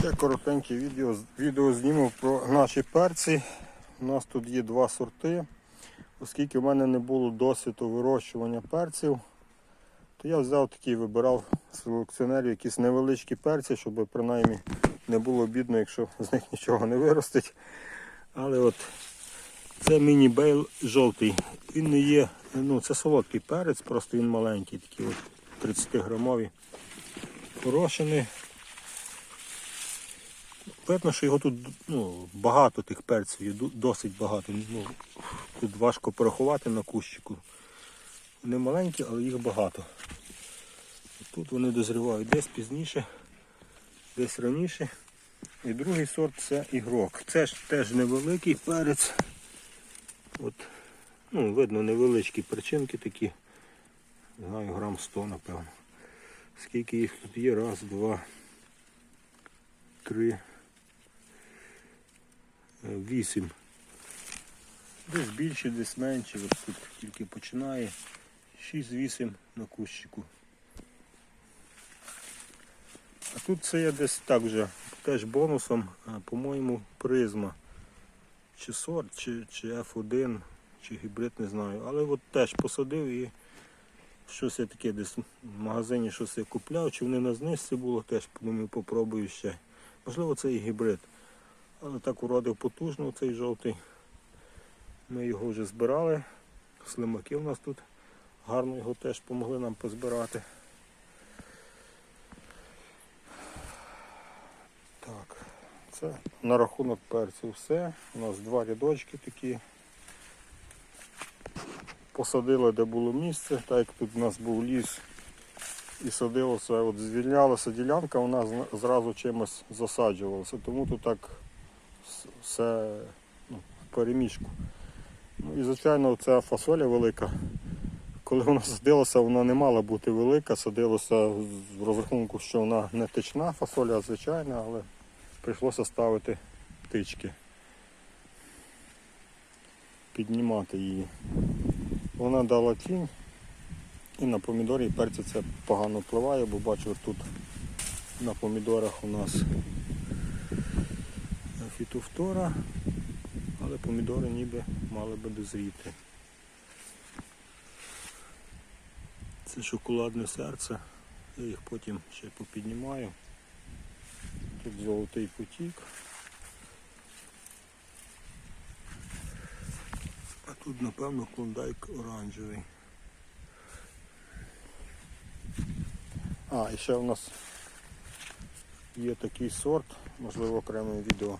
Ще коротеньке відео, відео зніму про наші перці. У нас тут є два сорти. Оскільки в мене не було досвіду вирощування перців, то я взяв такі, вибирав селекціонерів якісь невеличкі перці, щоб принаймні не було бідно, якщо з них нічого не виростить. Але от це міні-бейл жовтий. Він не є, ну це солодкий перець, просто він маленький, такий от 30 грамові. Порошений. Видно, що його тут ну, багато тих перців, досить багато. Ну, тут важко порахувати на кущику. Вони маленькі, але їх багато. Тут вони дозрівають десь пізніше, десь раніше. І другий сорт це ігрок. Це ж теж невеликий перець. От, ну, видно, невеличкі причинки такі. Знаю, грам 100, напевно. Скільки їх тут є? Раз, два, три, е, вісім. Десь більше, десь менше. От тут тільки починає. 6-8 на кущику. А тут це я десь так вже теж бонусом, по-моєму, призма. Чи сорт, чи, чи F1, чи гібрид, не знаю. Але от теж посадив і щось я таке десь в магазині щось я купляв, чи вони на знижці було, теж подумав, попробую ще. Можливо, це і гібрид. Але так уродив потужно цей жовтий. Ми його вже збирали. Слимаки у нас тут гарно його теж допомогли нам позбирати. Так, це на рахунок перцю все. У нас два рядочки такі. Посадили, де було місце, так як тут у нас був ліс і садилося, от звільнялася ділянка, вона зразу чимось засаджувалася. Тому тут так все ну, в переміжку. Ну і звичайно ця фасоля велика. Коли вона садилася, вона не мала бути велика, садилося з розрахунку, що вона не тична фасоля, а звичайна, але прийшлося ставити тички. Піднімати її. Вона дала тінь і на помідорі і перці це погано впливає, бо бачу тут на помідорах у нас фітофтора, але помідори ніби мали би дозріти. Це шоколадне серце, я їх потім ще попіднімаю. Тут золотий потік. А тут, напевно, клондайк оранжевий. А, і ще у нас є такий сорт, можливо окреме відео